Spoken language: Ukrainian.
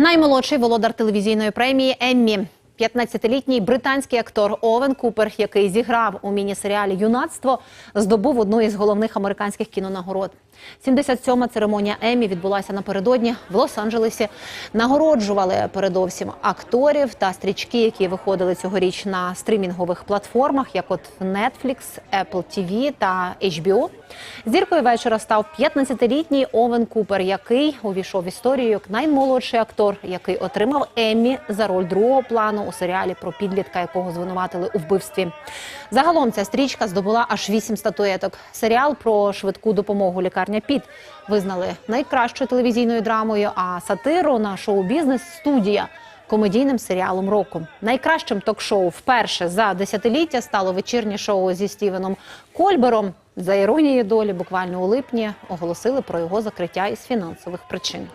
Наймолодший володар телевізійної премії Еммі. 15-літній британський актор Овен Купер, який зіграв у міні-серіалі Юнацтво, здобув одну із головних американських кінонагород. 77-ма церемонія Еммі відбулася напередодні в Лос-Анджелесі. Нагороджували передовсім акторів та стрічки, які виходили цьогоріч на стрімінгових платформах, як от Netflix, Apple TV та HBO. Зіркою вечора став 15-літній Овен Купер, який увійшов в історію як наймолодший актор, який отримав Еммі за роль другого плану у серіалі про підлітка, якого звинуватили у вбивстві. Загалом ця стрічка здобула аж вісім статуеток. Серіал про швидку допомогу лікарня Піт визнали найкращою телевізійною драмою. А сатиру на шоу-бізнес студія комедійним серіалом року. Найкращим ток-шоу вперше за десятиліття стало вечірнє шоу зі Стівеном Кольбером. За іронією долі, буквально у липні оголосили про його закриття із фінансових причин.